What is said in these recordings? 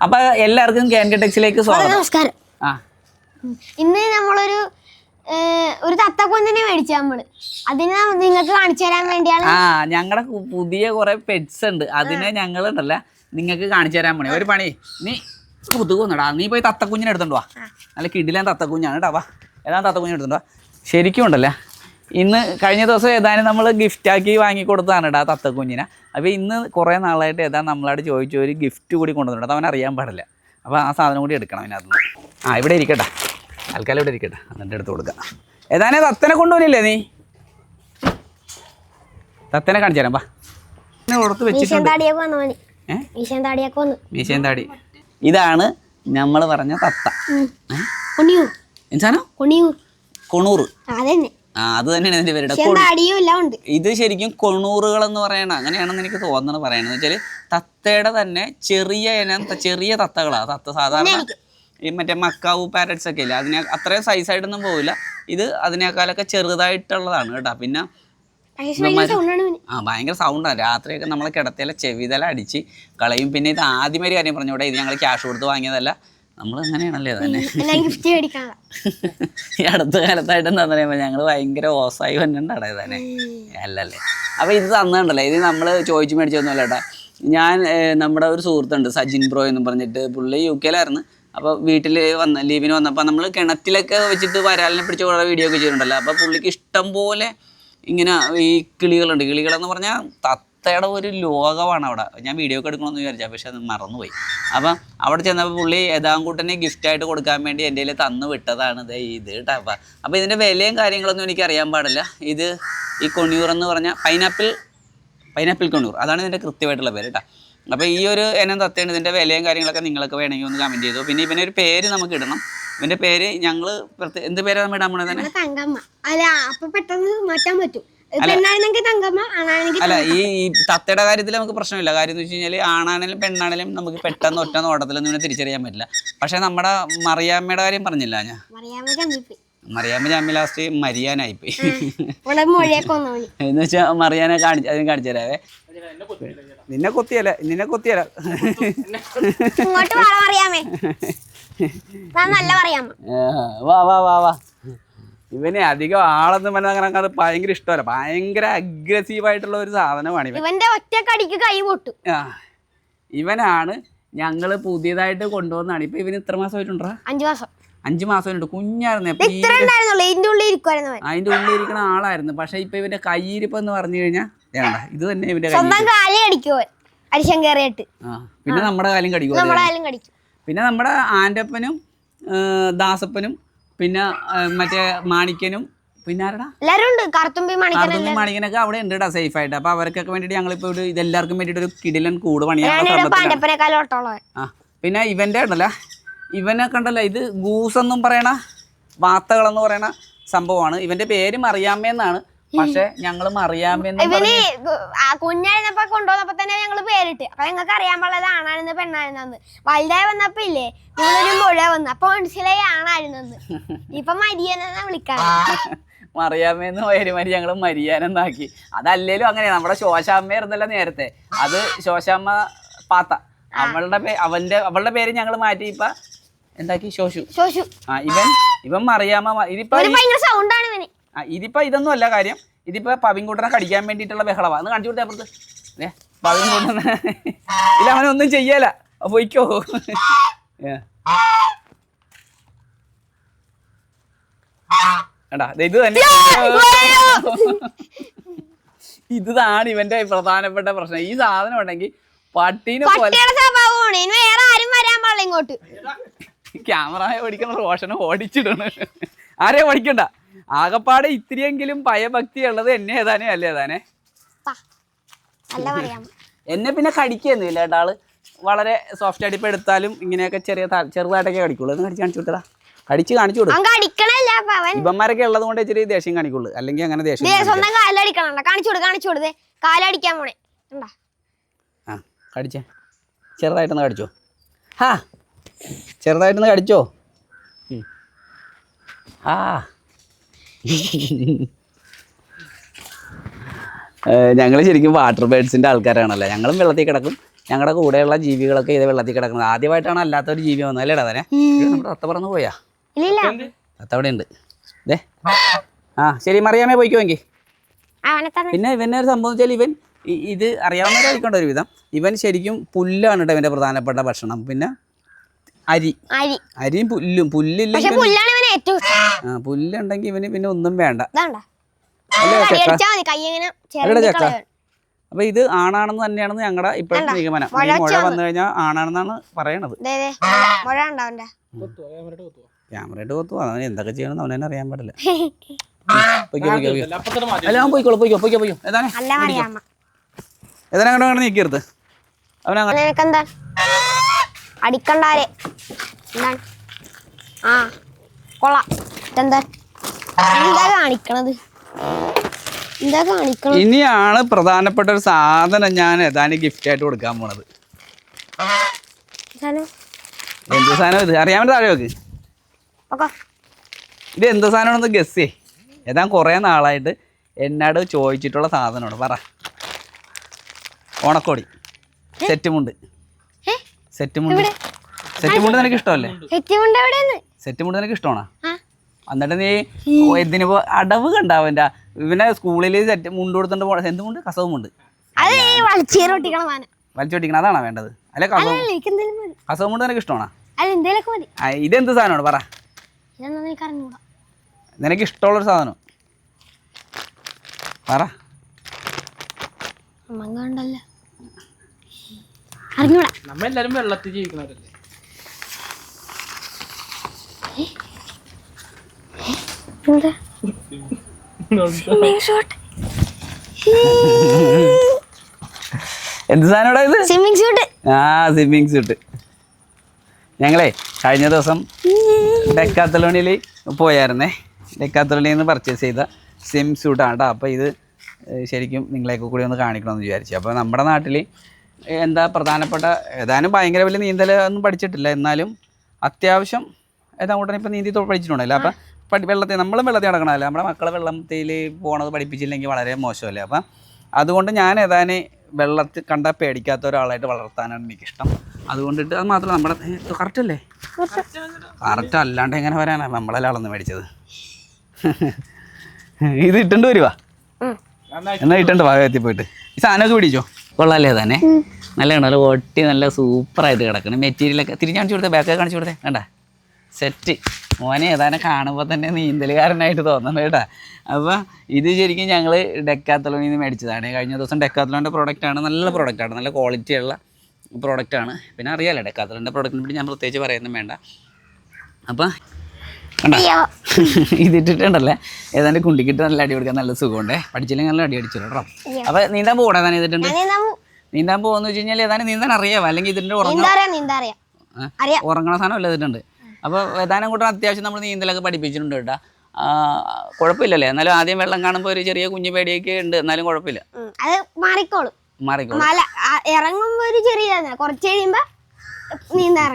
അപ്പൊ എല്ലാവർക്കും കാൻകടക്സിലേക്ക് സ്വാഗതം. നമസ്കാരം. ആ. ഇന്ന് നമ്മളൊരു ഒരു തത്തക്കൊന്നിനെ മേടിച്ചു നമ്മൾ. അതിനെ നിങ്ങൾക്ക് കാണിച്ചു തരാൻ വേണ്ടിയാണ്. ആ ഞങ്ങളുടെ പുതിയ കുറെ പെറ്റ്സ് ഉണ്ട്. അതിനെ ഞങ്ങൾ ഉണ്ടല്ല നിങ്ങൾക്ക് കാണിച്ചു തരാൻ വേണ്ടി ഒരു പണി നീ കൊതുകൊന്നടാ നീ പോയി തത്തക്കുഞ്ഞിനെ എടുത്തോണ്ട് വാ. നല്ല കിടിലാൻ തത്തക്കുഞ്ഞാണ് കേട്ടോ വാ. ഏതാണ് തത്തക്കുഞ്ഞിനെ എടുത്തോണ്ട് വാ. ശരിക്കും ഉണ്ടല്ല? ഇന്ന് കഴിഞ്ഞ ദിവസം ഏതാനും നമ്മൾ ഗിഫ്റ്റാക്കി വാങ്ങി കൊടുത്തതാണ് കേട്ടോ ആ തത്തക്കുഞ്ഞിനെ. അപ്പോൾ ഇന്ന് കുറേ നാളായിട്ട് ഏതാ നമ്മളോട് ചോദിച്ച ഒരു ഗിഫ്റ്റ് കൂടി കൊണ്ടുവന്നിട്ടുണ്ട്. അവൻ അറിയാൻ പാടില്ല. അപ്പോൾ ആ സാധനം കൂടി എടുക്കണം അതിനകത്ത്. ആ ഇവിടെ ഇരിക്കട്ടെ. തൽക്കാലം ഇവിടെ ഇരിക്കട്ടെ. എന്നിട്ട് എടുത്ത് കൊടുക്കാം. ഏതാനും തത്തനെ കൊണ്ടുപോലില്ലേ നീ? തത്തനെ കാണിച്ചു തരാം പുറത്ത് വെച്ചിട്ടുണ്ട്. മീശയും താടി. ഇതാണ് നമ്മൾ പറഞ്ഞ തത്ത. കൊണൂർ കൊണിയൂർ അതന്നെ. ആ അത് തന്നെയാണ് ഇതിന്റെ പേരുടെ ഇത് ശരിക്കും കൊണൂറുകൾ എന്ന് പറയണ അങ്ങനെയാണെന്ന് എനിക്ക് തോന്നണ പറയണത്. വെച്ചാൽ തത്തയുടെ തന്നെ ചെറിയ ഇനം ചെറിയ തത്തകളാ. തത്ത സാധാരണ ഈ മറ്റേ മക്കാവു പാരറ്റ്സ് ഒക്കെ ഇല്ല? അതിനെ അത്രയും സൈസായിട്ടൊന്നും പോവില്ല. ഇത് അതിനേക്കാളൊക്കെ ചെറുതായിട്ടുള്ളതാണ് കേട്ടോ. പിന്നെ. ആ ഭയങ്കര സൗണ്ടാണ് രാത്രിയൊക്കെ നമ്മളെ കിടത്തിയാലെ ചെവിതല അടിച്ച് കളയും. പിന്നെ ഇത് ആദ്യമേ കാര്യം പറഞ്ഞൂടെ ഇത് ഞങ്ങൾ ക്യാഷ് കൊടുത്ത് വാങ്ങിയതല്ല. നമ്മൾ അങ്ങനെയാണല്ലേ തന്നെ? ഈ അടുത്ത കാലത്തായിട്ട് എന്താ പറയുമ്പോൾ ഞങ്ങൾ ഭയങ്കര ഓസായി വന്നിട്ടുണ്ടാടേ തന്നെ. അല്ലല്ലേ? അപ്പോൾ ഇത് തന്നിട്ടുണ്ടല്ലോ ഇത് നമ്മൾ ചോദിച്ചു മേടിച്ചൊന്നുമല്ല കേട്ടോ. ഞാൻ നമ്മുടെ ഒരു സുഹൃത്തുണ്ട് സജിൻ ബ്രോ എന്ന് പറഞ്ഞിട്ട്. പുള്ളി യു കെയിലായിരുന്നു. അപ്പോൾ വീട്ടിൽ വന്ന ലീവിന് വന്നപ്പോൾ നമ്മൾ കിണറ്റിലൊക്കെ വെച്ചിട്ട് വരാലിനെ പിടിച്ച് കുറേ വീഡിയോ ഒക്കെ ചെയ്തിട്ടുണ്ടല്ലോ. അപ്പോൾ പുള്ളിക്ക് ഇഷ്ടം പോലെ ഇങ്ങനെ ഈ കിളികളുണ്ട്. കിളികളെന്ന് പറഞ്ഞാൽ തത്തയുടെ ഒരു ലോകമാണ് അവിടെ. ഞാൻ വീഡിയോ ഒക്കെ എടുക്കണമെന്ന് വിചാരിച്ചാൽ പക്ഷെ അത് മറന്നുപോയി. അപ്പം അവിടെ ചെന്നപ്പോൾ പുള്ളി യഥാങ്കൂട്ടനെ ഗിഫ്റ്റായിട്ട് കൊടുക്കാൻ വേണ്ടി എന്റെ കയ്യിൽ തന്നു വിട്ടതാണ് ഇത് ഇത് കേട്ടോ. അപ്പം അപ്പോൾ ഇതിന്റെ വിലയും കാര്യങ്ങളൊന്നും എനിക്ക് അറിയാൻ പാടില്ല. ഇത് ഈ കൊണ്ണൂർ എന്ന് പറഞ്ഞാൽ പൈനാപ്പിൾ പൈനാപ്പിൾ കൊണ്ണൂർ അതാണ് ഇതിന്റെ കൃത്യമായിട്ടുള്ള പേര് കേട്ടോ. അപ്പോൾ ഈ ഒരു എന്നെ തത്തയാണ് ഇതിന്റെ വിലയും കാര്യങ്ങളൊക്കെ നിങ്ങളൊക്കെ വേണമെങ്കിൽ ഒന്ന് കമന്റ് ചെയ്തു. പിന്നെ ഇവന്റെ ഒരു പേര് നമുക്ക് ഇടണം. ഇവന്റെ പേര് ഞങ്ങൾ എന്ത് പേരാണ് ഇടാൻ പോണത് തന്നെ? അല്ല അപ്പം പെട്ടെന്ന് മാറ്റാൻ പറ്റും. അല്ല. ഈ ഈ തത്തയുടെ കാര്യത്തിൽ നമുക്ക് പ്രശ്നമില്ല. കാര്യം എന്ന് വെച്ച് കഴിഞ്ഞാൽ ആണാണെങ്കിലും പെണ്ണാണെങ്കിലും നമുക്ക് പെട്ടെന്ന് ഒറ്റ നോട്ടത്തിലൊന്നും നിന്നെ തിരിച്ചറിയാൻ പറ്റില്ല. പക്ഷെ നമ്മുടെ മറിയാമ്മയുടെ കാര്യം പറഞ്ഞില്ല ഞാൻ. മറിയാമ്മ ജാമ്യ ലാസ്റ്റ് മരിയാനായി പോയി. എന്ന് വെച്ചാൽ മറിയാനെ കാണിച്ച് അതിന് കാണിച്ചു തരാവേ. നിന്നെ കൊത്തിയല്ല നിന്നെ കൊത്തിയല്ല. വാ വാ വാ വാ. ഇവനെ അധികം ആളെന്ന് പറഞ്ഞാൽ അങ്ങനെ ഭയങ്കര ഇഷ്ടമല്ല. ഭയങ്കര അഗ്രസീവ് ആയിട്ടുള്ള ഒരു സാധനമാണ് ഇവൻ. ഇവന്റെ ഒറ്റ കടിക്ക് കൈ പൊട്ടു. ആ ഇവനാണ് ഞങ്ങൾ പുതിയതായിട്ട് കൊണ്ടുവന്നാണ് ഇപ്പൊ ഇവന് ഇത്ര മാസമായിട്ടുണ്ടാ അഞ്ചു മാസം. അഞ്ചു മാസം കുഞ്ഞായിരുന്നു. അപ്പൊ ഈ ഇത്ര ഉണ്ടായിരുന്നുള്ളൂ. ഇതിന്റെ ഉള്ളിൽ അവൻ. അതിന്റെ ഉള്ളിൽ ഇരിക്കുന്ന ആളായിരുന്നു. പക്ഷെ ഇപ്പൊ ഇവന്റെ കയ്യിരിപ്പ് എന്ന് പറഞ്ഞു കഴിഞ്ഞാൽ വേണ്ട ഇത് തന്നെ ഇവന്റെ കയ്യിൽ സ്വന്തം കാലി കടിക്കും അവൻ. അരിശം കയറിയിട്ട്. ആ പിന്നെ നമ്മുടെ കാലം കടിക്കും കടിക്കും. പിന്നെ നമ്മുടെ ആന്റപ്പനും ആ, ദാസപ്പനും പിന്നെ മറ്റേ മാണിക്കനും പിന്നെ ആരടാ? കറുത്തുമ്പി മാണിക്കനൊക്കെ അവിടെ ഉണ്ട് കേട്ടോ സേഫ് ആയിട്ട്. അപ്പൊ അവർക്കൊക്കെ വേണ്ടിട്ട് ഞങ്ങളിപ്പോ ഒരു ഇതെല്ലാവർക്കും വേണ്ടിട്ട് ഒരു കിടിലൻ കൂട് ഓട്ടമുള്ളവൻ ആ പിന്നെ ഇവന്റെ ഉണ്ടല്ലോ. ഇവനെ കണ്ടല്ലോ ഇത് ഗൂസ് എന്നും പറയണ വാർത്തകളെന്ന് പറയണ സംഭവമാണ്. ഇവന്റെ പേര് മറിയാമ്മയെന്നാണ് പക്ഷെ ഞങ്ങൾ അറിയാമെന്ന് ഇവന് കുഞ്ഞായിരുന്നപ്പോ കൊണ്ടുവന്നപ്പോ തന്നെ ഞങ്ങൾ പേരിട്ട്. അപ്പൊ ഞങ്ങൾക്ക് അറിയാൻ പാടില്ല ആണായിരുന്നു പെണ്ണായിരുന്നെന്ന്. വലുതായി വന്നപ്പോ ഇല്ലേ? ഞങ്ങളൊരു മുഴ വന്നു. അപ്പൊ മനസ്സിലായി ആണായിരുന്നെന്ന്. ഇപ്പൊ മരിയെന്നാ വിളിക്കാറ്. മറിയാമ്മയെന്ന് പേരുമാരി ഞങ്ങൾ മരിയാനെന്നാക്കി. അതല്ലേലും അങ്ങനെ നമ്മുടെ ശോശാമ്മ ഇരുന്നല്ലോ നേരത്തെ. അത് ശോശാമ്മ പാത്ത. അവളുടെ അവന്റെ അവളുടെ പേര് ഞങ്ങൾ മാറ്റി ഇപ്പൊ എന്താക്കി? ശോശു. ശോശു. ആ ഇവൻ ഇവൻ മറിയാമ്മ ഇതിപ്പോ സൗണ്ടാണ് ഇവന്. ആ ഇതിപ്പോ ഇതൊന്നും അല്ല കാര്യം. ഇതിപ്പോ പവിൻകുട്ടനെ കടിക്കാൻ വേണ്ടിയിട്ടുള്ള ബഹളവാ. എന്ന് കാണിച്ചു കൊടുത്തേ അപ്പുറത്ത്. ഏ പവിൻകുട്ടനെ ഇല്ല അവനൊന്നും ചെയ്യല. പോയിക്കോ. ദേ ഇത് തന്നെ. ഇതാണ് ഇവന്റെ പ്രധാനപ്പെട്ട പ്രശ്നം. ഈ സാധനം ഉണ്ടെങ്കിൽ പട്ടീനെ പോലെ പട്ടിയുടെ സ്വഭാവമാണ്. ഇനി വേറെ ആരും വരാൻ പാടില്ല ഇങ്ങോട്ട്. ക്യാമറ ഓടിക്കുന്ന റോഷനെ ഓടിച്ചിടണ്. ആരെയും ഓടിക്കണ്ട. ആകപ്പാടെ ഇത്തിരിയെങ്കിലും പയഭക്തി ഉള്ളത് എന്നെ ഏതാനേ അല്ലേ ഏതാനേ? എന്നെ പിന്നെ കടിക്കുന്നില്ല കേട്ടോ ആൾ. വളരെ സോഫ്റ്റ് ആയിട്ട് ഇപ്പൊ എടുത്താലും ഇങ്ങനെയൊക്കെ ചെറിയ ചെറുതായിട്ടൊക്കെ കടിക്കുള്ളൂ. എന്ന് കടിച്ച് കാണിച്ചു കൊടുത്തടാ. കടിച്ച് കാണിച്ചു കൊടുക്കും. ഇവന്മാരൊക്കെ ഉള്ളത് കൊണ്ട് ഇച്ചിരി ദേഷ്യം കാണിക്കുള്ളൂ. അല്ലെങ്കിൽ അങ്ങനെ ദേഷ്യം. സ്വന്തം കാലടിക്കണം കാണിച്ചു കൊടു കാണിച്ചു കൊടുത്തേ കാലടിക്കാൻ പോണേ. കണ്ടാ? ആ കടിച്ചേ. ചെറുതായിട്ടൊന്ന് കടിച്ചോ. ഹാ ചെറുതായിട്ടൊന്ന് കടിച്ചോ. ആ ഞങ്ങൾ ശരിക്കും വാട്ടർ ബേഡ്സിന്റെ ആൾക്കാരാണല്ലോ? ഞങ്ങളും വെള്ളത്തിൽ കിടക്കും. ഞങ്ങളുടെ കൂടെയുള്ള ജീവികളൊക്കെ ഇത് വെള്ളത്തിൽ കിടക്കുന്നത്. ആദ്യമായിട്ടാണ് അല്ലാത്തൊരു ജീവി വന്നത് അല്ലേ തന്നെ നമ്മുടെ തത്ത പറന്ന് പോയാ? തത്ത അവിടെ ഉണ്ട് ദേ. ആ ശരി മറിയാമേ പോയിക്കോങ്കി പിന്നെ ഇവനെ ഒരു സംഭവം വെച്ചാൽ ഇവൻ ഇത് ഇത് അറിയാവുന്നവരായിരിക്കേണ്ട ഒരു വിധം ഇവൻ ശരിക്കും പുല്ലാണ് കേട്ടോ ഇവന്റെ പ്രധാനപ്പെട്ട ഭക്ഷണം. പിന്നെ അരി. അരി. അരിയും പുല്ലും. പുല്ലില്ല ഏറ്റവും ആ പുല്ലുണ്ടെങ്കിൽ ഇവന് പിന്നെ ഒന്നും വേണ്ട. ചക്ക അപ്പൊ ഇത് ആണാണെന്ന് തന്നെയാണെന്ന് ഞങ്ങളുടെ ഇപ്പോഴത്തെ നിഗമനം. ഈ മുഴ വന്നു കഴിഞ്ഞാൽ ആണാണെന്നാണ് പറയണത്. ക്യാമറയിട്ട് കൊത്തു അവൻ എന്തൊക്കെ ചെയ്യണമെന്ന് അവനെ അറിയാൻ പാടില്ല. അല്ല അവൻ പോയിക്കോളൂ പോയിക്കോ പൊയ്ക്കോ പൊയ്ക്കോ. ഏതാനെ? അല്ല മറിയാമ്മ ഏതാനെ അങ്ങോട്ട് അങ്ങനെ അടിക്കണ്ടാരെ എന്താണ്? ആ. കൊള്ളാം. എന്താ എന്താ കാണിക്കണത്? എന്താ കാണിക്കണത്? ഇനിയാണ് പ്രധാനപ്പെട്ട ഒരു സാധനം ഞാൻ ഏതാനും ഗിഫ്റ്റ് ആയിട്ട് കൊടുക്കാൻ പോണത്. എന്ത് സാധനം? ഇത്? അറിയാൻ പറ്റും താഴെ ഇത് എന്ത് സാധനമാണെന്ന് ഗസ് ഏതാ കുറേ നാളായിട്ട് എന്നോട് ചോദിച്ചിട്ടുള്ള സാധനമാണ്. പറ. ഓണക്കോടി. സെറ്റുമുണ്ട് മുണ്ട്. സെറ്റുമുണ്ട് സെറ്റ് മുണ്ട്. സെറ്റ് മുണ്ട് നിനക്ക് ഇഷ്ടമല്ലേ? സെറ്റുമുണ്ട് എവിടെയെന്ന് സെറ്റ് മുണ്ട് നിനക്ക് ഇഷ്ടമാണോ. ആ. എന്നിട്ട് നീ ഇതിന് അടവ് കണ്ടാവന്റെ ഇവനെ സ്കൂളിൽ സെറ്റ് മുണ്ട് കൊടുത്തോണ്ട് എന്ത് മുണ്ട്? കസവ് മുണ്ട്. വലിച്ചോട്ടിക്കണം അതാണോ വേണ്ടത്? അല്ലെ കസവ് കസവ് മുണ്ട് നിനക്ക് ഇഷ്ടമാണോ? അല്ല എന്തേലൊക്കെ മതി. ആ, ഇതെന്ത് സാധനമാണ്? പറ. നിനക്ക് ഇഷ്ടമുള്ള ഒരു ഇഷ്ടമുള്ളൊരു സാധനം. പറ. നമ്മളെല്ലാരും വെള്ളത്തിൽ ജീവിക്കുന്നവരല്ലേ? എന്താ? ഷോട്ട്. എന്ത് സാധനം ഇത്? ഷൂട്ട്. ആ സ്യൂട്ട് ഞങ്ങളെ കഴിഞ്ഞ ദിവസം ഡെക്കാത്തലോണിയിൽ പോയായിരുന്നേ. ഡെക്കാത്തലോണിയിൽ നിന്ന് പർച്ചേസ് ചെയ്ത സ്വിം സ്യൂട്ടാണ് കേട്ടോ അപ്പോൾ ഇത് ശരിക്കും നിങ്ങളെയൊക്കെ കൂടി ഒന്ന് കാണിക്കണമെന്ന് വിചാരിച്ചു. അപ്പോൾ നമ്മുടെ നാട്ടിൽ എന്താ പ്രധാനപ്പെട്ട ഏതാനും ഭയങ്കര വലിയ നീന്തൽ ഒന്നും പഠിച്ചിട്ടില്ല. എന്നാലും അത്യാവശ്യം ഉടനെ ഇപ്പം നീന്തി പഠിച്ചിട്ടുണ്ടല്ലോ? അപ്പം പഠി വെള്ളത്തിൽ നമ്മളും വെള്ളത്തിൽ നടക്കണമല്ലോ? നമ്മുടെ മക്കളെ വെള്ളത്തിൽ പോകണത് പഠിപ്പിച്ചില്ലെങ്കിൽ വളരെ മോശമല്ലേ? അപ്പം അതുകൊണ്ട് ഞാൻ ഏതാനും വെള്ളത്തിൽ കണ്ടാൽ പേടിക്കാത്ത ഒരാളായിട്ട് വളർത്താനാണ് എനിക്കിഷ്ടം. അതുകൊണ്ടിട്ട് അത് മാത്രമല്ല നമ്മുടെ കറക്റ്റ് അല്ലേ? കറക്റ്റ് അല്ലാണ്ട് എങ്ങനെ വരാനാണ് നമ്മളെല്ലാം അളന്ന് മേടിച്ചത്. ഇത് ഇട്ടുണ്ട് വരുവാ. എന്നാ ഇട്ടുണ്ട് എത്തി പോയിട്ട്. ഈ സാധനമൊക്കെ പിടിച്ചോ? കൊള്ളാല്ലേ തന്നെ നല്ല നല്ല ഒട്ടി നല്ല സൂപ്പറായിട്ട് കിടക്കണം. മെറ്റീരിയലൊക്കെ തിരിഞ്ഞ് കാണിച്ചു കൊടുത്തേ ബാക്കൊക്കെ കാണിച്ചു കൊടുത്തേ. കണ്ട സെറ്റ് മോനെ ഏതാനും കാണുമ്പോൾ തന്നെ നീന്തലുകാരനായിട്ട് തോന്നണം കേട്ടോ. അപ്പോൾ ഇത് ശരിക്കും ഞങ്ങൾ ഡെക്കാത്തലോണിൽ നിന്ന് മേടിച്ചതാണ്. കഴിഞ്ഞ ദിവസം ഡെക്കാത്തലോണിന്റെ പ്രോഡക്റ്റാണ് നല്ല പ്രോഡക്റ്റാണ് നല്ല ക്വാളിറ്റിയുള്ള പ്രോഡക്റ്റാണ് പിന്നെ അറിയാലോ ഡെക്കാത്തലോണിന്റെ പ്രോഡക്റ്റിനെ പറ്റി ഞാൻ പ്രത്യേകിച്ച് പറയുന്നും വേണ്ട. അപ്പോൾ ഇതിട്ടിട്ടുണ്ടല്ലേ? ഏതാണ്ട് കുണ്ടിക്കിട്ട് നല്ല അടി കൊടുക്കാൻ നല്ല സുഖമുണ്ടേ. പഠിച്ചില്ലെങ്കിൽ നല്ല അടി അടിച്ചു കേട്ടോ. അപ്പൊ നീന്താൻ പോകണേ ഏതാനും ഇതിട്ടുണ്ട്? നീന്താൻ പോകുന്ന വെച്ച് കഴിഞ്ഞാൽ ഏതാണ്ട് നീന്താൻ അറിയാമോ അല്ലെങ്കിൽ ഇതിന്റെ അറിയാം അറിയാം അറിയാം. ഉറങ്ങണ സാധനം അല്ല ഇതിട്ടുണ്ട്. അപ്പോൾ ഏതാനും കൂട്ടം അത്യാവശ്യം നമ്മൾ നീന്തലൊക്കെ പഠിപ്പിച്ചിട്ടുണ്ട് കേട്ടോ. കുഴപ്പമില്ലല്ലേ? എന്നാലും ആദ്യം വെള്ളം കാണുമ്പോൾ ഒരു ചെറിയ കുഞ്ഞു പേടിയൊക്കെ ഉണ്ട്. എന്നാലും കുഴപ്പമില്ല. അത് മാറിക്കോളും. മാറിക്കോളും. ഒരു ചെറിയ. കുറച്ച് കഴിയുമ്പോ നീന്താ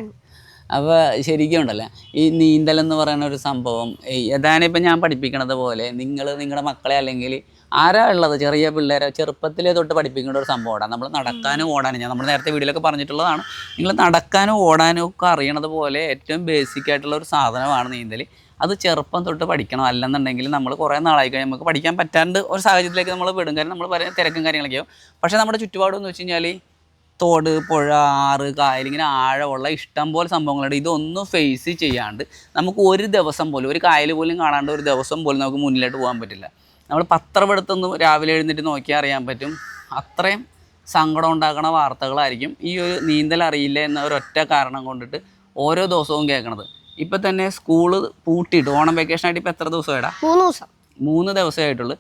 അപ്പോൾ ശരിക്കും ഉണ്ടല്ലേ ഈ നീന്തൽ എന്ന് പറയുന്ന ഒരു സംഭവം ഏതാനും ഇപ്പം ഞാൻ പഠിപ്പിക്കണത് പോലെ നിങ്ങൾ നിങ്ങളുടെ മക്കളെ അല്ലെങ്കിൽ ആരാ ഉള്ളത്? ചെറിയ പിള്ളേരെ ചെറുപ്പത്തിലേ തൊട്ട് പഠിപ്പിക്കേണ്ട ഒരു സംഭവമാണ് നമ്മൾ നടക്കാനും ഓടാനും. ഞാൻ നമ്മൾ നേരത്തെ വീഡിയോയിലൊക്കെ പറഞ്ഞിട്ടുള്ളതാണ്. നിങ്ങൾ നടക്കാനും ഓടാനും ഒക്കെ അറിയണത് പോലെ ഏറ്റവും ബേസിക് ആയിട്ടുള്ള ഒരു സാധനമാണ് നീന്തൽ അത് ചെറുപ്പം തൊട്ട് പഠിക്കണം. അല്ലെന്നുണ്ടെങ്കിൽ നമ്മൾ കുറേ നാളായി കഴിഞ്ഞാൽ നമുക്ക് പഠിക്കാൻ പറ്റാണ്ട് ഒരു സാഹചര്യത്തിലേക്ക് നമ്മൾ വിടും. കാര്യം നമ്മൾ പറയുന്ന തിരക്കും കാര്യങ്ങളൊക്കെ ആവും. പക്ഷേ നമ്മുടെ ചുറ്റുപാടും എന്ന് വെച്ച് കഴിഞ്ഞാൽ തോട് പുഴ ആറ് കായൽ ഇങ്ങനെ ആഴമുള്ള ഇഷ്ടം പോലെ സംഭവങ്ങളുണ്ട്. ഇതൊന്നും ഫേസ് ചെയ്യാണ്ട് നമുക്ക് ഒരു ദിവസം പോലും ഒരു കായൽ പോലും കാണാണ്ട് ഒരു ദിവസം പോലും നമുക്ക് മുന്നിലോട്ട് പോകാൻ പറ്റില്ല. നമ്മൾ പത്രമെടുത്തൊന്ന് രാവിലെ എഴുന്നേറ്റ് നോക്കിയാൽ അറിയാൻ പറ്റും. അത്രയും സങ്കടം ഉണ്ടാക്കുന്ന വാർത്തകളായിരിക്കും ഈ ഒരു നീന്തൽ അറിയില്ല എന്ന ഒരൊറ്റ കാരണം കൊണ്ടിട്ട് ഓരോ ദിവസവും കേൾക്കണത്. ഇപ്പം തന്നെ സ്കൂൾ പൂട്ടിയിട്ട് ഓണം വെക്കേഷൻ ആയിട്ട് ഇപ്പം എത്ര ദിവസമായിടാ? മൂന്ന് ദിവസം. മൂന്ന് ദിവസമായിട്ടുള്ളൂ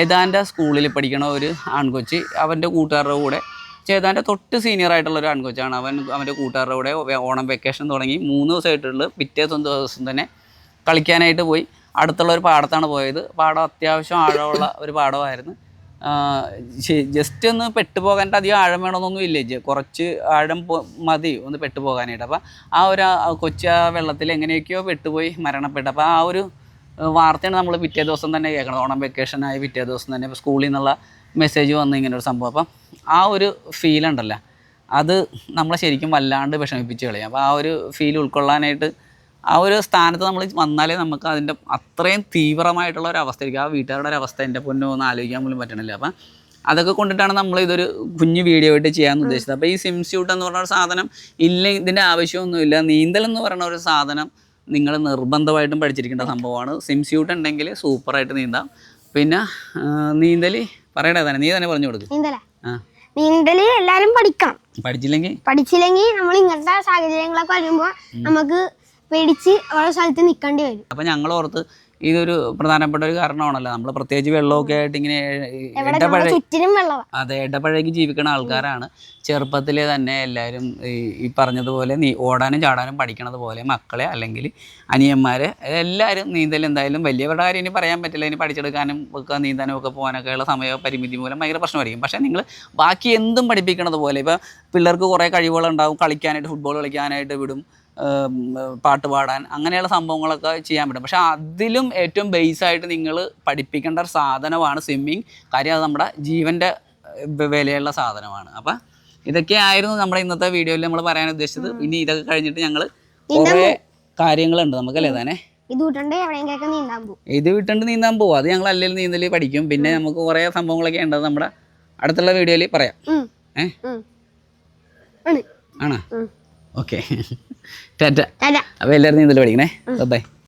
ഏതാന്റെ സ്കൂളിൽ പഠിക്കണ ഒരു ആൺകൊച്ചി അവന്റെ കൂട്ടുകാരുടെ കൂടെ ചേതാന്റെ തൊട്ട് സീനിയർ ആയിട്ടുള്ള ഒരു ആൺകൊച്ചാണ്. അവൻ അവന്റെ കൂട്ടുകാരുടെ കൂടെ ഓണം വെക്കേഷൻ തുടങ്ങി. മൂന്ന് ദിവസമായിട്ടുള്ള. പിറ്റേ ദിവസം ദിവസം തന്നെ കളിക്കാനായിട്ട് പോയി. അടുത്തുള്ള ഒരു പാടത്താണ് പോയത്. പാടം അത്യാവശ്യം ആഴമുള്ള ഒരു പാടമായിരുന്നു. ജസ്റ്റ് ഒന്ന് പെട്ടുപോകാനായിട്ട് അധികം ആഴം വേണമെന്നൊന്നും ഇല്ല. കുറച്ച് ആഴം മതി ഒന്ന് പെട്ടുപോകാനായിട്ട്. അപ്പം ആ ഒരു കൊച്ചു ആ വെള്ളത്തിൽ എങ്ങനെയൊക്കെയോ പെട്ടുപോയി മരണപ്പെട്ടു. അപ്പോൾ ആ ഒരു വാർത്തയാണ് നമ്മൾ പിറ്റേ ദിവസം തന്നെ കേൾക്കണം ഓണം വെക്കേഷനായി പിറ്റേ ദിവസം തന്നെ സ്കൂളിൽ നിന്നുള്ള മെസ്സേജ് വന്ന് ഇങ്ങനെ ഒരു സംഭവം. അപ്പം ആ ഒരു ഫീൽ ഉണ്ടല്ലോ. അത് നമ്മളെ ശരിക്കും വല്ലാണ്ട് വിഷമിപ്പിച്ച് കളയും. അപ്പോൾ ആ ഒരു ഫീൽ ഉൾക്കൊള്ളാനായിട്ട് ആ ഒരു സ്ഥാനത്ത് നമ്മൾ വന്നാലേ നമുക്ക് അതിന്റെ അത്രയും തീവ്രമായിട്ടുള്ള ഒരു അവസ്ഥയായിരിക്കും ആ വീട്ടുകാരുടെ ഒരു അവസ്ഥ എന്റെ പൊന്നു ഒന്ന് ആലോചിക്കാൻ പോലും പറ്റണില്ല. അപ്പം അതൊക്കെ കൊണ്ടിട്ടാണ് നമ്മൾ ഇതൊരു കുഞ്ഞു വീഡിയോ ആയിട്ട് ചെയ്യാൻ ഉദ്ദേശിച്ചത്. അപ്പോൾ ഈ സിം സ്യൂട്ട് എന്ന് പറഞ്ഞ ഒരു സാധനം ഇല്ല ഇതിന്റെ ആവശ്യമൊന്നുമില്ല. നീന്തൽ എന്ന് പറയുന്ന ഒരു സാധനം നിങ്ങൾ നിർബന്ധമായിട്ടും പഠിച്ചിരിക്കേണ്ട സംഭവമാണ്. സിം സ്യൂട്ട് ഉണ്ടെങ്കിൽ സൂപ്പറായിട്ട് നീന്താം. പിന്നെ നീന്തൽ പറയണേ തന്നെ നീ തന്നെ പറഞ്ഞു കൊടുക്കും. നീന്തല? എല്ലാരും പഠിക്കണം. പഠിച്ചില്ലെങ്കിൽ? പഠിച്ചില്ലെങ്കിൽ നമ്മൾ ഇങ്ങനത്തെ സാഹചര്യങ്ങളൊക്കെ വരുമ്പോ നമുക്ക് പേടിച്ച് ഓരോ സ്ഥലത്ത് നിൽക്കേണ്ടി വരും. അപ്പം ഞങ്ങൾ ഓർത്ത് ഇതൊരു പ്രധാനപ്പെട്ട ഒരു കാരണമാണല്ലോ. നമ്മൾ പ്രത്യേകിച്ച് വെള്ളമൊക്കെ ആയിട്ട് ഇങ്ങനെ എവിടെ ഇടപഴ ചുറ്റിനും വെള്ളമാണ് അതെ ഇടപഴകി ജീവിക്കുന്ന ആൾക്കാരാണ്. ചെറുപ്പത്തിലെ തന്നെ എല്ലാവരും ഈ പറഞ്ഞതുപോലെ നീ ഓടാനും ചാടാനും പഠിക്കണത് പോലെ മക്കളെ അല്ലെങ്കിൽ അനിയന്മാരെ എല്ലാവരും നീന്തൽ എന്തായാലും വലിയവരുടെ കാര്യം ഇനി പറയാൻ പറ്റില്ല. ഇനി പഠിച്ചെടുക്കാനും ഒക്കെ നീന്താനും ഒക്കെ പോകാനൊക്കെ ഉള്ള സമയ പരിമിതി മൂലം ഭയങ്കര പ്രശ്നമായിരിക്കും. പക്ഷേ നിങ്ങൾ ബാക്കി എന്തും പഠിപ്പിക്കണത് പോലെ ഇപ്പോൾ പിള്ളേർക്ക് കുറേ കഴിവുകളുണ്ടാവും കളിക്കാനായിട്ട് ഫുട്ബോൾ കളിക്കാനായിട്ട് വിടും. പാട്ട് പാടാൻ അങ്ങനെയുള്ള സംഭവങ്ങളൊക്കെ ചെയ്യാൻ പറ്റും. പക്ഷെ അതിലും ഏറ്റവും ബേസ് ആയിട്ട് നിങ്ങൾ പഠിപ്പിക്കേണ്ട ഒരു സാധനമാണ് സ്വിമ്മിങ് കാര്യം അത് നമ്മുടെ ജീവന്റെ വിലയുള്ള സാധനമാണ്. അപ്പം ഇതൊക്കെ ആയിരുന്നു നമ്മുടെ ഇന്നത്തെ വീഡിയോയിൽ നമ്മൾ പറയാൻ ഉദ്ദേശിച്ചത്. ഇനി ഇതൊക്കെ കഴിഞ്ഞിട്ട് ഞങ്ങൾ കുറേ കാര്യങ്ങളുണ്ട് നമുക്കല്ലേ തന്നെ ഇത് വിട്ടുണ്ട് നീന്താൻ പോകും അത് ഞങ്ങൾ അല്ലെങ്കിൽ നീന്തൽ പഠിക്കും. പിന്നെ നമുക്ക് കുറേ സംഭവങ്ങളൊക്കെ ഉണ്ട്. നമ്മുടെ അടുത്തുള്ള വീഡിയോയിൽ പറയാം. ഏ? ആണോ. ഓക്കെ. ടാറ്റ. അപ്പോൾ എല്ലാവരും നീന്തൽ പഠിക്കണേ. ബൈ